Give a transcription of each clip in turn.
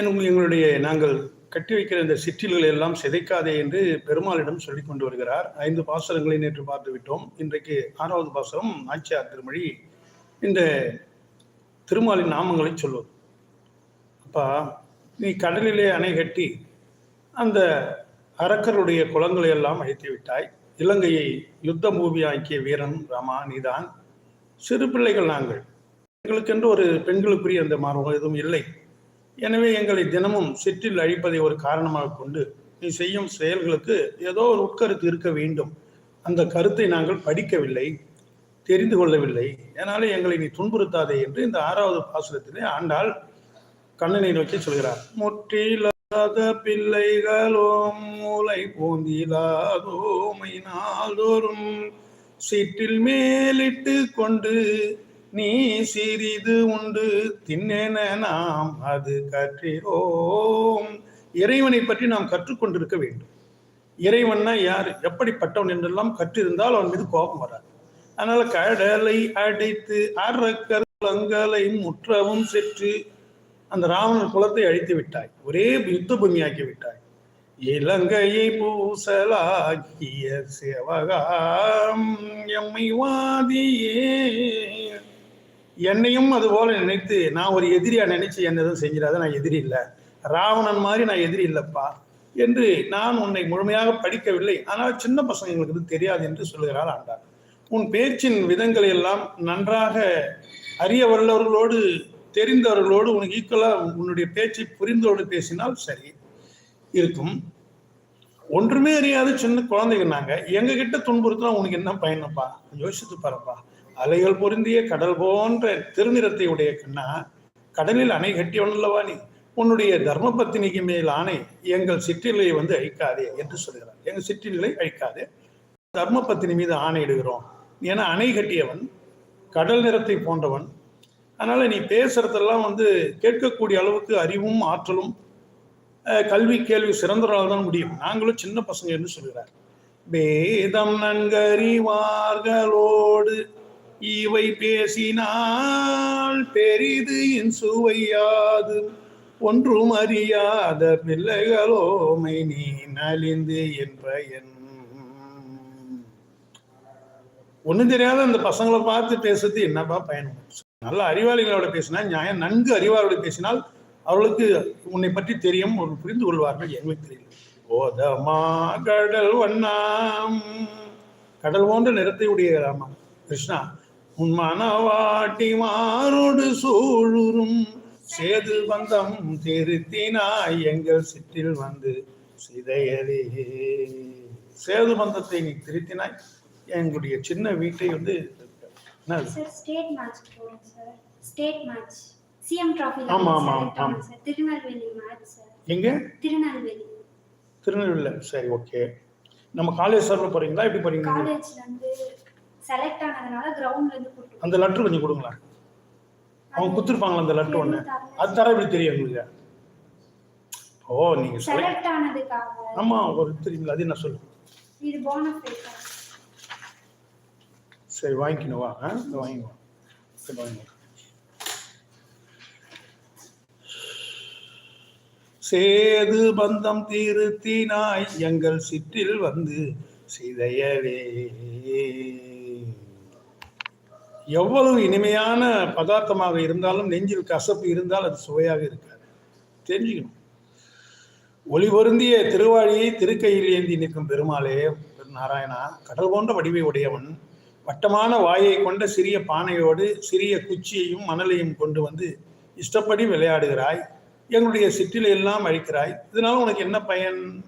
எங்களுடைய நாங்கள் கட்டி வைக்கிற இந்த சிற்றில்களை எல்லாம் சிதைக்காதே என்று பெருமாளிடம் சொல்லி கொண்டு வருகிறார். ஐந்து பாசனங்களை நேற்று பார்த்து விட்டோம். இன்றைக்கு ஆறாவது பாசனம் ஆச்சியார் திருமொழி. இந்த திருமாலின் நாமங்களை சொல்வது. அப்பா நீ கடலிலே அணை கட்டி அந்த அரக்கருடைய குளங்களை எல்லாம் அழித்து விட்டாய். இலங்கையை யுத்த மூவியாக்கிய வீரன் ராமா நீதான். சிறு பிள்ளைகள் நாங்கள். எங்களுக்கென்று ஒரு பெண்களுக்குரிய அந்த மார்பம் எதுவும் இல்லை. எனவே எங்களை தினமும் சிற்றில் அழிப்பதை ஒரு காரணமாக கொண்டு நீ செய்யும் செயல்களுக்கு ஏதோ ஒரு உட்கருத்து இருக்க வேண்டும். அந்த கருத்தை நாங்கள் படிக்கவில்லை தெரிந்து கொள்ளவில்லை. அதனால எங்களை நீ துன்புறுத்தாதே என்று இந்த ஆறாவது பாசுரத்திலே ஆண்டாள் கண்ணனை நோக்கி சொல்கிறார். முற்றிலாத பிள்ளைகளோம் மூளை பூந்திலாதோமை நாள்தோறும் சீட்டில் மேலிட்டு கொண்டு நீ சிறிது உண்டு தின்னென நாம் அது கற்றிரோம். இறைவனை பற்றி நாம் கற்றுக்கொண்டிருக்க வேண்டும். இறைவன்னா யார்? எப்படிப்பட்டவன் என்றெல்லாம் கற்றிருந்தால் அவன் மீது கோபம் வராது. அதனால கடலை அடைத்து அறக்கலங்களை முற்றவும் செற்று அந்த ராவணன் குலத்தை அழித்து விட்டாய். ஒரே யுத்த பூமியாக்கி விட்டாய். இலங்கையை பூசலாகிய சேவகாம் எம்மை வாதியே. என்னையும் அது போல நினைத்து நான் ஒரு எதிரியா நினைச்சு என்ன எதுவும் செஞ்சிடாத நான் எதிரி இல்லை. ராவணன் மாதிரி நான் எதிரி இல்லைப்பா என்று நான் உன்னை முழுமையாக படிக்கவில்லை. ஆனால் சின்ன பசங்களுக்கு இது தெரியாது என்று சொல்லுகிறாள் ஆண்டார் உன் பேச்சின் விதங்களை எல்லாம் நன்றாக அறிய வல்லவர்களோடு தெரிந்தவர்களோடு உனக்கு ஈக்குவலாக உன்னுடைய பேச்சை புரிந்தோடு பேசினால் சரி. இருக்கும். ஒன்றுமே அறியாத சின்ன குழந்தைங்க நாங்கள் எங்ககிட்ட துன்புறுத்தினா உனக்கு என்ன பயனப்பா? யோசித்து பாருப்பா. அலைகள் பொருந்திய கடல் போன்ற திருநிறத்தை உடைய கண்ணா கடலில் அணை கட்டியவனல்லவா நீ? உன்னுடைய தர்ம பத்தினிக்கு மேல் ஆணை எங்கள் சிற்றிலையை வந்து அழிக்காதே என்று சொல்கிறார். எங்கள் சிற்றிலை அழிக்காதே. தர்ம பத்தினி மீது ஆணையிடுகிறோம் ஏன்னா அணை கட்டியவன் கடல் நிறத்தை போன்றவன் அதனால நீ பேசுறதெல்லாம் வந்து கேட்கக்கூடிய அளவுக்கு அறிவும் ஆற்றலும் கல்வி கேள்வி சிறந்தவரால் தான் முடியும். நாங்களும் சின்ன பசங்க என்று சொல்கிறார். வேதம் நன்கறிவார்களோடு இவை பேசினால் பெரிது என் சுவையாது. ஒன்றும் அறியாத பிள்ளைகளோமை நீ நலிந்து என்ற என் ஒண்ணும் தெரியாத அந்த பசங்களை பார்த்து பேசுறது என்னப்பா பயணம் நல்ல அறிவாளிகளோட பேசினா நியாயம். நன்கு அறிவாளோட பேசினால் அவர்களுக்கு உன்னை பற்றி தெரியும் ஒரு புரிந்து கொள்வார்கள். எங்களுக்கு தெரியல. ஓதமா கடல் வண்ணாம். கடல் போன்ற நிறத்தை உடைய ராமா கிருஷ்ணா உன் மனவாட்டி மாரோடு சூழுறும். சேது பந்தம் திருத்தினாய் எங்கள் சிற்றில் வந்து சிதையலே சேது பந்தத்தை நீ திருத்தினாய். எங்களுடைய சின்ன வீட்டை வந்து திருநெல்வேலி சார் ஓகே நம்ம காலேஜ் சார்பில் போறீங்களா? எப்படி போறீங்க? செலக்ட் ஆனதுனால கிரவுண்ட்ல இருந்து கூட்டு அந்த லெட்டர் கொஞ்சம் கொடுங்களேன் அவங்க குத்துருப்பாங்களா அந்த லெட்டர் ஒன்று அது தர எப்படி தெரியும் உங்களுக்கு ஓ நீங்க செலக்ட் ஆனதுக்காக. ஆமா ஒரு தெரியுங்களா அது என்ன சொல்லு? இது போனஃபைட் சரி வாங்கிக்கணும் வா. ஆ வாங்கிக்கோ. சரி வாங்கிக்கோ. சேது பந்தம் தீருத்தினாய் எங்கள் சிற்றில் வந்து சிதையவே. எவ்வளவு இனிமையான பதார்த்தமாக இருந்தாலும் நெஞ்சில் கசப்பு இருந்தால் அது சுவையாக இருக்காது. தெரிஞ்சுக்கணும். ஒளி பொருந்திய திருவாழியை திருக்கையில் ஏந்தி நிற்கும் பெருமாளே நாராயணா கடல் போன்ற வடிவை உடையவன் வட்டமான வாயை கொண்ட சிறிய பானையோடு சிறிய குச்சியையும் மணலையும் கொண்டு வந்து இஷ்டப்படி விளையாடுகிறாய். எங்களுடைய சிற்றிலை எல்லாம் அழிக்கிறாய். இதனால் உனக்கு என்ன பயன்?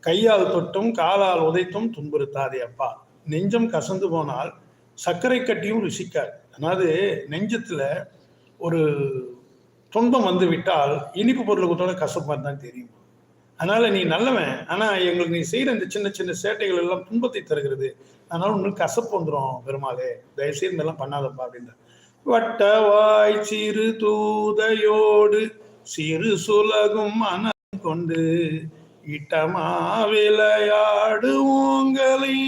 கையால் தொட்டும் காலால் உதைத்தும் துன்புறுத்தாதே அப்பா. நெஞ்சம் கசந்து போனால் சர்க்கரை கட்டியும் ருசிக்காது. அதாவது நெஞ்சத்தில் ஒரு துன்பம் வந்து விட்டால் இனிப்பு பொருளுக்கு கசப்பாக தான் தெரியும். அதனால் நீ நல்லவன் ஆனால் எங்களுக்கு நீ செய்கிற இந்த சின்ன சின்ன சேட்டைகள் எல்லாம் துன்பத்தை தருகிறது. அதனால உங்களுக்கு கசப்பு வந்துடும் பெருமாளே. தயவுசெய்து இதெல்லாம் பண்ணாதப்பா அப்படின்ற வட்டவாய் சிறு தூதையோடு சிறு சுலகும் மனம் கொண்டு இட்டமா விளையாடு உங்களை.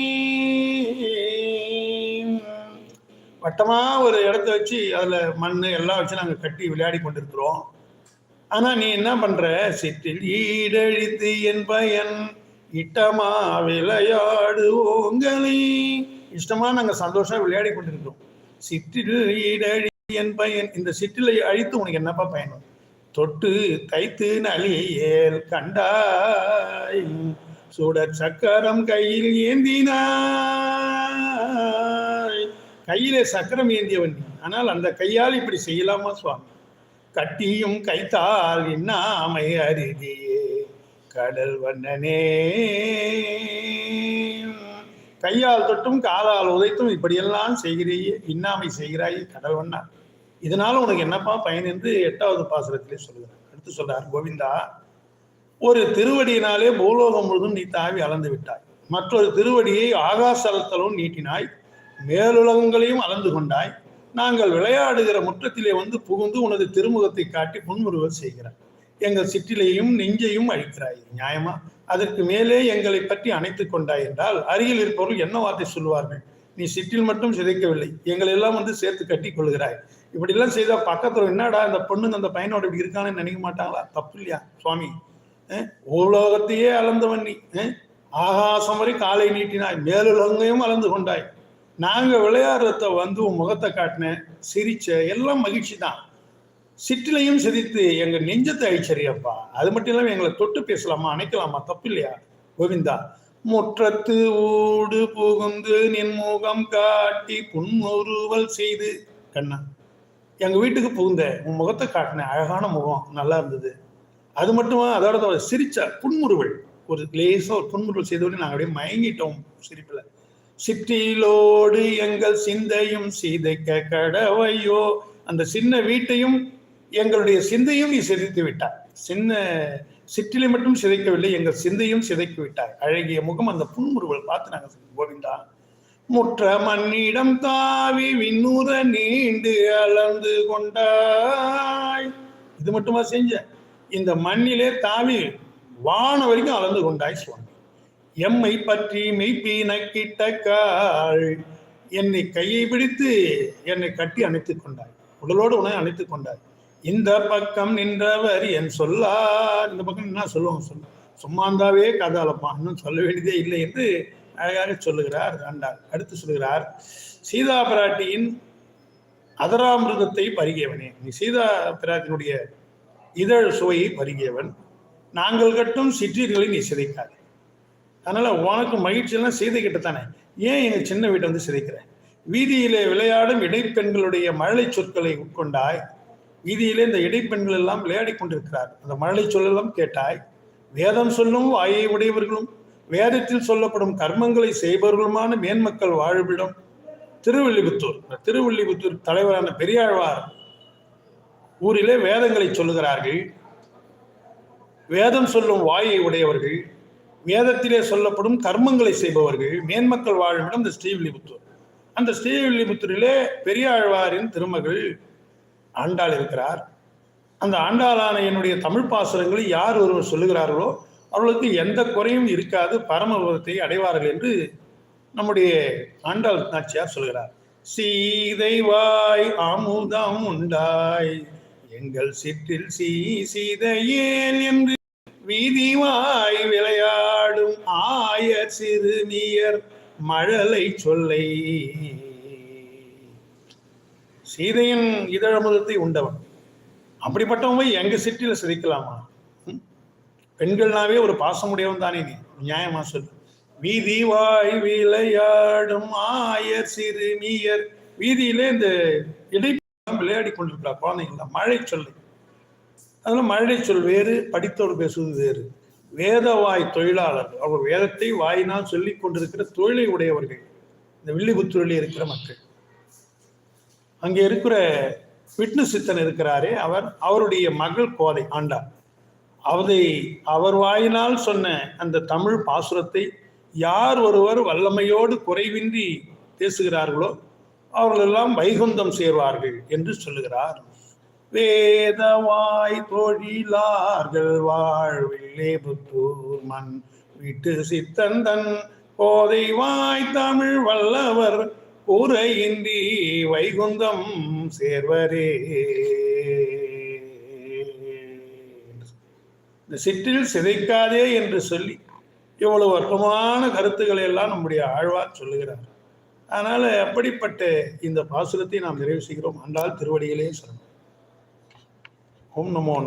வட்டமா ஒரு இடத்த வச்சு அதுல மண் எல்லாம் வச்சு நாங்க கட்டி விளையாடி கொண்டிருக்கிறோம். ஆனா நீ என்ன பண்ற? சிற்றில் ஈடழித்து என் பயன் இட்டமா விளையாடுவோங்களை இஷ்டமா நாங்க சந்தோஷமா விளையாடி கொண்டிருக்கிறோம். சிற்றில் ஈடழி என் பயன் இந்த சிற்றிலை அழித்து உனக்கு என்னப்பா பயணம் தொட்டு தைத்து நலியேல் கண்டாய். சுடர் சக்கரம் கையில் ஏந்தினாய். கையிலே சக்கரம் ஏந்தியவன் நீ ஆனால் அந்த கையால் இப்படி செய்யலாமா சுவாமி? கட்டியும் கைத்தால் இன்னாமை அருதியே கடல் வண்ணனே. கையால் தொட்டும் காலால் உதைத்தும் இப்படியெல்லாம் செய்கிறீயே. இன்னாமை செய்கிறாயே கடல் வண்ணா. இதனால உனக்கு என்னப்பா பயன் என்று எட்டாவது பாசுரத்திலே சொல்கிறார் அடுத்து சொல்றார் கோவிந்தா ஒரு திருவடியினாலே பூலோகம் முழுதும் நீ தாவி அளந்து விட்டாய். மற்றொரு திருவடியை ஆகாசலத்தலும் நீட்டினாய். மேலுலகங்களையும் அளந்து கொண்டாய். நாங்கள் விளையாடுகிற முற்றத்திலே வந்து புகுந்து உனது திருமுகத்தை காட்டி புன்முறுவல் செய்கிறாய். எங்கள் சிற்றிலையும் நெஞ்சையும் அழிக்கிறாய். நியாயமா? அதற்கு மேலே எங்களை பற்றி அணைத்துக் கொண்டாய் என்றால் அருகில் இருப்பவர்கள் என்ன வார்த்தை சொல்லுவார்கள்? நீ சிற்றில் மட்டும் சிதைக்கவில்லை எங்களை எல்லாம் வந்து சேர்த்து கட்டி கொள்கிறாய். இப்படிலாம் செய்தால் பக்கத்தில் என்னடா இந்த பொண்ணுங்க அந்த பையனோட இப்படி இருக்கான்னு நினைக்க மாட்டாங்களா? தப்பு இல்லையா சுவாமி? உலோகத்தையே அளந்தவன் நீ ஆகாசம் வரை காலை நீட்டினாய் மேலுலகையும் அளந்து கொண்டாய். நாங்கள் விளையாடுறத வந்து உன் முகத்தை காட்டினேன் சிரிச்ச எல்லாம் மகிழ்ச்சி தான் சிற்றிலையும் சிரித்து எங்கள் நெஞ்சத்தை அழிச்சறியப்பா. அது மட்டும் இல்லாமல் எங்களை தொட்டு பேசலாமா அணைக்கலாமா? தப்பு இல்லையா? கோவிந்தா முற்றத்து ஓடு புகுந்து நின் முகம் காட்டி புன்முறுவல் செய்து. கண்ணா எங்கள் வீட்டுக்கு புகுந்த உன் முகத்தை காட்டினேன். அழகான முகம் நல்லா இருந்தது. அது மட்டுமா அதோட தவிர சிரிச்ச புன்முறுவல். ஒரு லேசாக ஒரு புன்முறுவல் செய்தோடனே நாங்கள் அப்படியே மயங்கிட்டோம் சிரிப்பில். சிற்றிலோடு எங்கள் சிந்தையும் சீதைக்க கடவையோ. அந்த சின்ன வீட்டையும் எங்களுடைய சிந்தையும் நீ சிதைத்து விட்டார் சின்ன சிற்றிலை மட்டும் சிதைக்கவில்லை எங்கள் சிந்தையும் சிதைத்து விட்டார் அழகிய முகம் அந்த புன்முறுவல் பார்த்து நாங்கள் கோவிந்தா முற்ற மண்ணிடம் தாவி விண்ணுற நீண்டு அளந்து கொண்டாய். இது மட்டுமா செஞ்ச? இந்த மண்ணிலே தாவி வான வரைக்கும் அளந்து கொண்டாய் சொன்ன எம்மை பற்றி மெய்ப்பீன காள். என்னை கையை பிடித்து என்னை கட்டி அணைத்துக் கொண்டாய். உடலோடு உன்னை அணைத்துக் கொண்டாய். இந்த பக்கம் நின்றவர் என் சொல்லா இந்த பக்கம் என்ன சொல்லுவோம்? சொல்ல சும்மாந்தாவே இருந்தாவே இன்னும் சொல்ல வேண்டியதே இல்லை என்று அழகாக சொல்லுகிறார் ஆண்டாள். அடுத்து சொல்லுகிறார் சீதா பிராட்டியின் அதராமிருதத்தை பருகியவனே. நீ சீதா பிராட்டினுடைய இதழ் சுவையை பருகியவன். நாங்கள் கட்டும் சிற்றீர்களை நீ சிதைக்காது. அதனால் உனக்கு மகிழ்ச்சியெல்லாம் செய்து கிட்ட தானே? ஏன் எங்கள் சின்ன வீட்டை வந்து சிதைக்கிற? வீதியிலே விளையாடும் இடைப்பெண்களுடைய மழலை சொற்களை உட்கொண்டாய். வீதியிலே இந்த இடைப்பெண்கள் எல்லாம் விளையாடி கொண்டிருக்கிறார். அந்த மழலை சொல்லெல்லாம் கேட்டாய். வேதம் சொல்லும் வாயை உடையவர்களும் வேதத்தில் சொல்லப்படும் கர்மங்களை செய்பவர்களுமான மேன்மக்கள் வாழ்விடம். திருவள்ளிபுத்தூர். இந்த திருவள்ளிபுத்தூர் தலைவரான பெரியாழ்வார் ஊரிலே வேதங்களை சொல்லுகிறார்கள். வேதம் சொல்லும் வாயை உடையவர்கள் வேதத்திலே சொல்லப்படும் கர்மங்களை செய்பவர்கள் மேன்மக்கள் வாழுமிடம் இந்த ஸ்ரீவில்லிபுத்தூர். அந்த ஸ்ரீவில்லிபுத்தூரிலே பெரியாழ்வாரின் திருமகள் ஆண்டாள் இருக்கிறார். அந்த ஆண்டாளான என்னுடைய தமிழ் பாசுரங்களை யார் ஒருவர் சொல்லுகிறார்களோ அவர்களுக்கு எந்த குறையும் இருக்காது பரமபதத்தை அடைவார்கள் என்று நம்முடைய ஆண்டாள் நாச்சியார் சொல்கிறார். சீதை வாய் அமுதம் உண்டாய் எங்கள் சிற்றில் சீ சீதையேல் என்று வீதிவாய் விளையா ஆய சிறுமியர் மழலை சொல்லை. சீதையின் இதழமுதத்தை உண்டவன். அப்படிப்பட்டவன் போய் எங்க சிற்றில சிரிக்கலாமா? ம்? பெண்கள்னாவே ஒரு பாசமுடையவன் தானே நீ? நியாயமா சொல்லு. வீதி வாய் விளையாடும் ஆயர் சிறுமியர் வீதியிலே இந்த இடை விளையாடி கொண்டிருக்கிறார் குழந்தைங்கள மழை சொல்லு. அதனால மழை சொல் வேறு படித்தோடு பேசுவது வேறு. வேதவாய் தொழிலாளர்கள் அவர் வேதத்தை வாயினால் சொல்லி கொண்டிருக்கிற தொழிலை உடையவர்கள். இந்த வில்லிபுத்தூரில் இருக்கிற மக்கள். அங்கே இருக்கிற விட்னு சித்தன் இருக்கிறாரே அவர் அவருடைய மகள் கோதை ஆண்டா. அவதை அவர் வாயினால் சொன்ன அந்த தமிழ் பாசுரத்தை யார் ஒருவர் வல்லமையோடு குறைவின்றி பேசுகிறார்களோ அவர்களெல்லாம் வைகுந்தம் சேர்வார்கள் என்று சொல்லுகிறார். வேதவாய் தொழிலார்கள் வாழ்வில்லே புத்தூர் மண் விட்டு சித்தந்தன் போதை வாய் தமிழ் வல்லவர் உரையின்றி வைகுந்தம் சேர்வரே. இந்த சிற்றில் சிதைக்காதே என்று சொல்லி இவ்வளவு அற்பமான கருத்துக்களை எல்லாம் நம்முடைய ஆழ்வார் சொல்லுகிறார். அதனால அப்படிப்பட்ட இந்த பாசுரத்தை நாம் நிறைவு செய்கிறோம். அன்றால் திருவடிகளே சொல்லணும். ஓம் நமோ